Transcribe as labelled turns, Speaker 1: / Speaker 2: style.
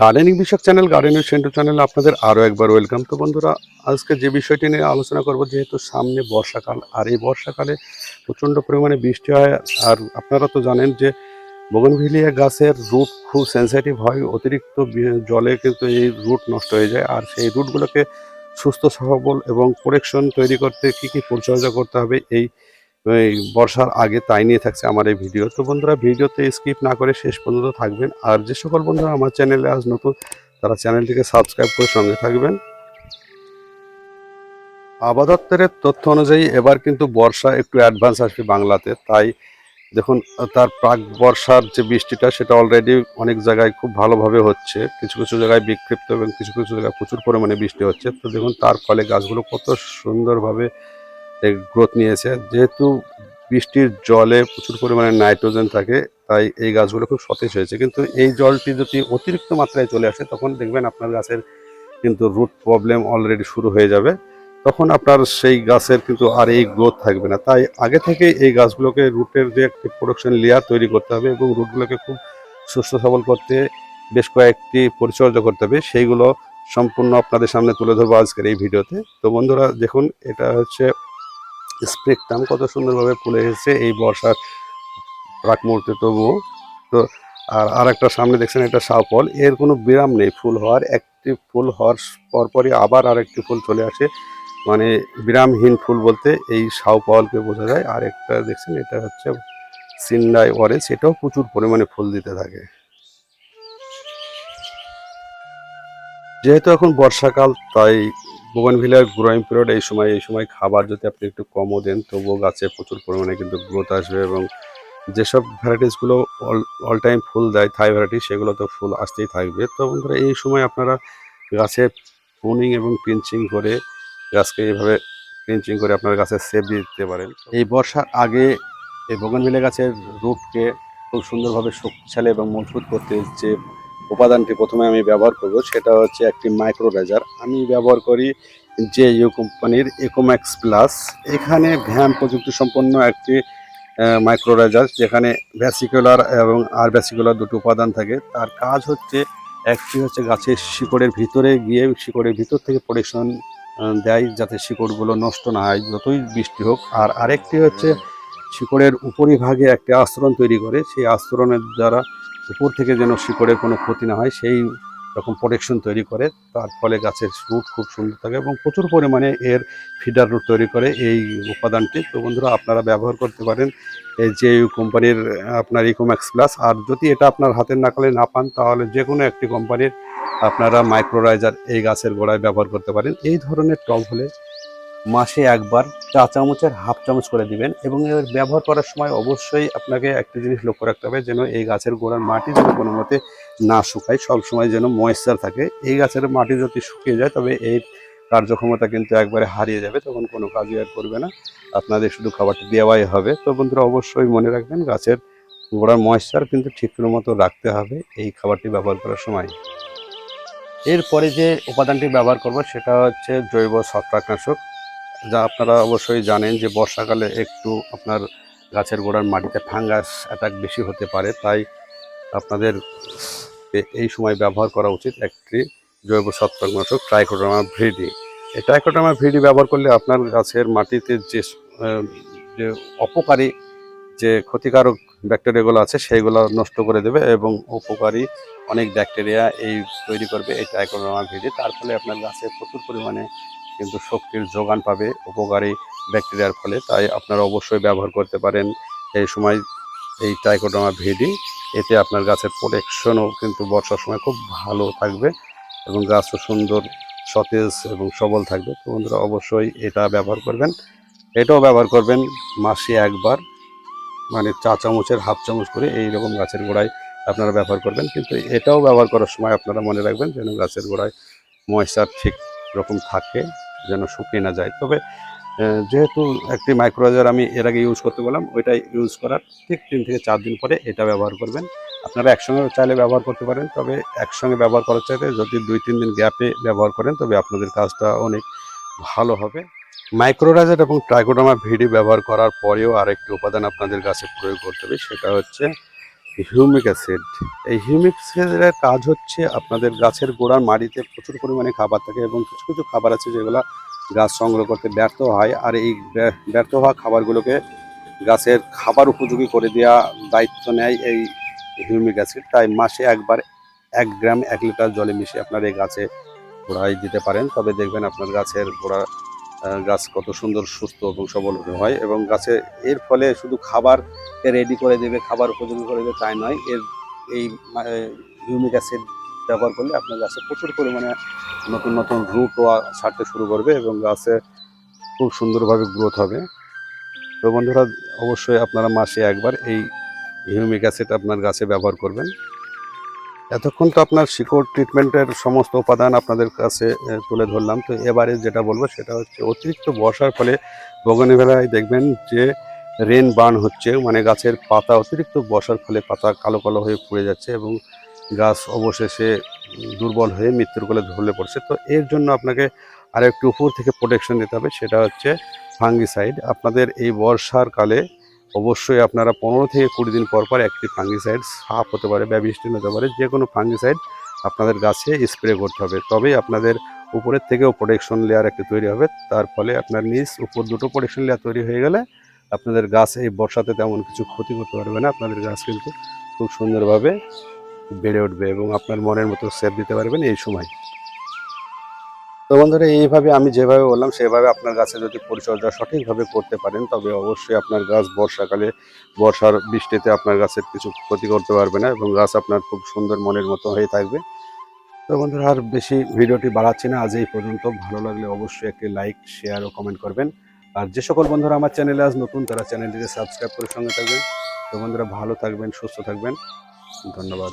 Speaker 1: Gardening বিষয়ক channel gardening Sentu channel আপনাদের আরও একবার ওয়েলকাম তো বন্ধুরা, আজকে যে বিষয়টি নিয়ে আলোচনা করব, যেহেতু সামনে বর্ষাকাল, আর এই বর্ষাকালে প্রচণ্ড পরিমাণে বৃষ্টি হয়, আর আপনারা তো জানেন যে বগনভিলিয়া গাছের রুট খুব সেন্সিটিভ হয়, অতিরিক্ত জলে কিন্তু এই রুট নষ্ট হয়ে যায়, আর সেই রুটগুলোকে সুস্থ, সবল এবং প্রোটেকশন তৈরি করতে কি কি পরিচর্যা করতে হবে, এই এই বর্ষার আগে তাই নিয়ে থাকছে আমার এই ভিডিও। তো বন্ধুরা, ভিডিওতে স্কিপ না করে শেষ পর্যন্ত থাকবেন। আর যে সকল বন্ধুরা আমার চ্যানেলে আজ নতুন, তারা চ্যানেলটিকে সাবস্ক্রাইব করে সঙ্গে থাকবেন। আবহাওয়া তথ্য অনুযায়ী এবার কিন্তু বর্ষা একটু অ্যাডভান্স আসবে বাংলাতে। তাই দেখুন, তার প্রাক বর্ষার যে বৃষ্টিটা, সেটা অলরেডি অনেক জায়গায় খুব ভালোভাবে হচ্ছে। কিছু কিছু জায়গায় বিক্ষিপ্ত এবং কিছু কিছু জায়গায় প্রচুর পরিমাণে বৃষ্টি হচ্ছে। তো দেখুন, তার ফলে গাছগুলো কত সুন্দরভাবে গ্রোথ নিয়েছে। যেহেতু বৃষ্টির জলে প্রচুর পরিমাণে নাইট্রোজেন থাকে, তাই এই গাছগুলো খুব সতেজ হয়েছে। কিন্তু এই জলটি যদি অতিরিক্ত মাত্রায় চলে আসে, তখন দেখবেন আপনার গাছের কিন্তু রুট প্রবলেম অলরেডি শুরু হয়ে যাবে। তখন আপনার সেই গাছের কিন্তু আর এই গ্রোথ থাকবে না। তাই আগে থেকে এই গাছগুলোকে রুটের যে একটি প্রোডাকশন লেয়ার তৈরি করতে হবে এবং রুটগুলোকে খুব সুস্থ সবল করতে বেশ কয়েকটি পরিচর্যা করতে হবে। সেইগুলো সম্পূর্ণ আপনাদের সামনে তুলে ধরবো আজকের এই ভিডিওতে। তো বন্ধুরা, দেখুন, এটা হচ্ছে স্প্রেকটাম কত সুন্দরভাবে ফুলে এসেছে এই বর্ষার প্রাক মুহূর্তে তবুও। তো, আর আর একটা সামনে দেখছেন এটা সাউফল এর কোনো বিরাম নেই ফুল হওয়ার, একটি ফুল হওয়ার পরপরই আবার আরেকটি ফুল চলে আসে। মানে বিরামহীন ফুল বলতে এই সাউফলকে বোঝা যায়। আর একটা দেখছেন, এটা হচ্ছে সিন্ডাই অরেঞ্জ এটাও প্রচুর পরিমাণে ফুল দিতে থাকে। যেহেতু এখন বর্ষাকাল, তাই বোগানভিলার গ্রোয়িং পিরিয়ড এই সময় এই সময় খাবার যদি আপনি একটু কমও দেন, তবুও গাছে প্রচুর পরিমাণে কিন্তু গ্রোথ আসবে এবং যেসব ভ্যারাইটিসগুলো অল অল টাইম ফুল দেয় থাই ভ্যারাইটি সেগুলো তো ফুল আসতেই থাকবে। তো বন্ধুরা, এই সময় আপনারা গাছে প্রুনিং এবং পিঞ্চিং করে গাছকে এইভাবে পিঞ্চিং করে আপনার গাছে সেভ দিতে পারেন। এই বর্ষার আগে এই বোগানভিলা গাছের রুটকে খুব সুন্দরভাবে শক্তিশালী এবং মজবুত করতে যে উপাদানটি প্রথমে আমি ব্যবহার করব, সেটা হচ্ছে একটি মাইক্রোরাইজার আমি ব্যবহার করি জে ইউ কোম্পানির ইকোম্যাক্স প্লাস এখানে ভ্যাম প্রযুক্তি সম্পন্ন একটি মাইক্রোরাইজার যেখানে ভ্যাসিকুলার এবং আর ভ্যাসিকুলার দুটো উপাদান থাকে। তার কাজ হচ্ছে একটি হচ্ছে গাছের শিকড়ের ভিতরে গিয়ে শিকড়ের ভিতর থেকে প্রোটেকশন দেয় যাতে শিকড়গুলো নষ্ট না হয়, যতই বৃষ্টি হোক। আর আরেকটি হচ্ছে শিকড়ের উপরিভাগে একটি আস্তরণ তৈরি করে। সেই আস্তরণের দ্বারা উপর থেকে যেন শিকড়ের কোনো ক্ষতি না হয়, সেই রকম প্রোটেকশন তৈরি করে। তার ফলে গাছের রুট খুব সুন্দর থাকে এবং প্রচুর পরিমাণে এর ফিডার রুট তৈরি করে এই উপাদানটি। তো বন্ধুরা, আপনারা ব্যবহার করতে পারেন এই যে কোম্পানির আপনার ইকোম্যাক্স প্লাস আর যদি এটা আপনার হাতের নাকালে না পান, তাহলে যে কোনো একটি কোম্পানির আপনারা মাইক্রোরাইজার এই গাছের গোড়ায় ব্যবহার করতে পারেন। এই ধরনের টব হলে মাসে একবার চা চামচের হাফ চামচ করে দিবেন এবং এর ব্যবহার করার সময় অবশ্যই আপনাকে একটা জিনিস লক্ষ্য রাখতে হবে যেন এই গাছের গোড়ার মাটি যেন কোনো মতে না শুকায় সবসময় যেন ময়েশ্চার থাকে। এই গাছের মাটি যদি শুকিয়ে যায় তবে এই কার্যক্ষমতা কিন্তু একবারে হারিয়ে যাবে, তখন কোনো কাজই আর করবে না। আপনাদের শুধু খাবারটি দেওয়াই হবে। তো বন্ধুরা, অবশ্যই মনে রাখবেন গাছের গোড়ার ময়েশ্চার কিন্তু ঠিক মতো রাখতে হবে এই খাবারটি ব্যবহার করার সময়। এরপরে যে উপাদানটি ব্যবহার করব সেটা হচ্ছে জৈব ছত্রাকনাশক। যা আপনারা অবশ্যই জানেন যে বর্ষাকালে একটু আপনার গাছের গোড়ার মাটিতে ফাঙ্গাস অ্যাটাক বেশি হতে পারে। তাই আপনাদের এই সময় ব্যবহার করা উচিত একটি জৈব ছত্রাকনাশক ট্রাইকোডামা ভ্রিডি এই ট্রাইকোডামা ভ্রিডি ব্যবহার করলে আপনার গাছের মাটিতে যে যে অপকারী যে ক্ষতিকারক ব্যাকটেরিয়াগুলো আছে সেইগুলো নষ্ট করে দেবে এবং উপকারী অনেক ব্যাকটেরিয়া এই তৈরি করবে এই ট্রাইকোডামা ভ্রিডি তার ফলে আপনার গাছে প্রচুর পরিমাণে কিন্তু শক্তির যোগান পাবে উপকারী ব্যাকটেরিয়ার ফলে। তাই আপনারা অবশ্যই ব্যবহার করতে পারেন এই সময় এই টাইকোডামা ভিডি এতে আপনার গাছের প্রোটেকশনও কিন্তু বর্ষার সময় খুব ভালো থাকবে এবং গাছও সুন্দর, সতেজ এবং সবল থাকবে। তো বন্ধুরা, অবশ্যই এটা ব্যবহার করবেন। এটাও ব্যবহার করবেন মাসে একবার মানে চা চামচের হাফ চামচ করে এই রকম গাছের গোড়ায় আপনারা ব্যবহার করবেন। কিন্তু এটাও ব্যবহার করার সময় আপনারা মনে রাখবেন যেন গাছের গোড়ায় ময়েশ্চার ঠিক রকম থাকে। যেন শুকিয়ে না যায়। তবে যেহেতু একটি মাইক্রোওয়েজার আমি এর আগে ইউজ করতে বললাম ওইটা ইউজ করার ঠিক তিন থেকে চার দিন পরে এটা ব্যবহার করবেন। আপনারা একসঙ্গে চাইলে ব্যবহার করতে পারেন, তবে একসঙ্গে ব্যবহার করার চাইতে যদি দুই তিন দিন গ্যাপে ব্যবহার করেন, তবে আপনাদের কাজটা অনেক ভালো হবে। মাইক্রোরাইজার এবং ট্রাইকোডামা ভিডি ব্যবহার করার পরেও আরেকটি উপাদান আপনাদের গাছে প্রয়োগ করতে হবে, সেটা হচ্ছে হিউমিক অ্যাসিড। এই হিউমিক অ্যাসিডের কাজ হচ্ছে আপনাদের গাছের গোড়ার মাটিতে প্রচুর পরিমাণে খাবার থাকে এবং কিছু কিছু খাবার আছে যেগুলো গাছ সংগ্রহ করতে ব্যর্থ হয় আর এই ব্য- ব্যর্থ হওয়া খাবারগুলোকে গাছের খাবার উপযোগী করে দেওয়া দায়িত্ব নেয় এই হিউমিক অ্যাসিড। তাই মাসে একবার এক গ্রাম এক লিটার জলে মিশিয়ে আপনার এই গাছে গোড়ায় দিতে পারেন। তবে দেখবেন আপনার গাছের গোড়া গাছ কত সুন্দর, সুস্থ এবং সবল হয় এবং গাছে এর ফলে শুধু খাবার রেডি করে দেবে, খাবার উপযোগী করে দেবে তাই নয়, এর এই হিউমিক অ্যাসিড ব্যবহার করলে আপনার গাছে প্রচুর পরিমাণে নতুন নতুন রুটও ছাড়তে শুরু করবে এবং গাছে খুব সুন্দরভাবে গ্রোথ হবে। তো বন্ধুরা, অবশ্যই আপনারা মাসে একবার এই হিউমিক অ্যাসিড আপনার গাছে ব্যবহার করবেন। এতক্ষণ তো আপনার শিকড় ট্রিটমেন্টের সমস্ত উপাদান আপনাদের কাছে তুলে ধরলাম। তো এবারে যেটা বলব সেটা হচ্ছে অতিরিক্ত বর্ষার ফলে বগনিভেলায় দেখবেন যে রেন বার্ন হচ্ছে মানে গাছের পাতা অতিরিক্ত বর্ষার ফলে পাতা কালো কালো হয়ে পড়ে যাচ্ছে এবং গাছ অবশেষে দুর্বল হয়ে মৃত্যুর কোলে ধরলে পড়ছে। তো এর জন্য আপনাকে আর একটু উপর থেকে প্রোটেকশন দিতে হবে, সেটা হচ্ছে ফাঙ্গিসাইড আপনাদের এই বর্ষার কালে অবশ্যই আপনারা পনেরো থেকে কুড়ি দিন পর পর একটি ফাঙ্গিসাইড সাপ হতে পারে ব্যাবিস্টিন হতে পারে, যে কোনো ফাঙ্গিসাইড আপনাদের গাছে স্প্রে করতে হবে। তবেই আপনাদের উপরের থেকেও প্রোটেকশন লেয়ার একটি তৈরি হবে। তার ফলে আপনার নিচ উপর দুটো প্রোটেকশন লেয়ার তৈরি হয়ে গেলে আপনাদের গাছ এই বর্ষাতে তেমন কিছু ক্ষতি করতে পারবে না। আপনাদের গাছ কিন্তু খুব সুন্দরভাবে বেড়ে উঠবে এবং আপনার মনের মতো সেভ দিতে পারবেন এই সময়। তো বন্ধুরা, এইভাবে আমি যেভাবে বললাম, সেভাবে আপনার গাছে যদি পরিচর্যা সঠিকভাবে করতে পারেন, তবে অবশ্যই আপনার গাছ বর্ষাকালে, বর্ষার বৃষ্টিতে আপনার গাছের কিছু ক্ষতি করতে পারবে না এবং গাছ আপনার খুব সুন্দর মনের মতো হয়ে থাকবে। তো বন্ধুরা, আর বেশি ভিডিওটি বাড়াচ্ছি না, আজ এই পর্যন্ত। ভালো লাগলে অবশ্যই একটি লাইক, শেয়ার ও কমেন্ট করবেন। আর যে সকল বন্ধুরা আমার চ্যানেলে আজ নতুন, তারা চ্যানেলটিকে সাবস্ক্রাইব করে সঙ্গে থাকবেন। তো বন্ধুরা, ভালো থাকবেন, সুস্থ থাকবেন। ধন্যবাদ।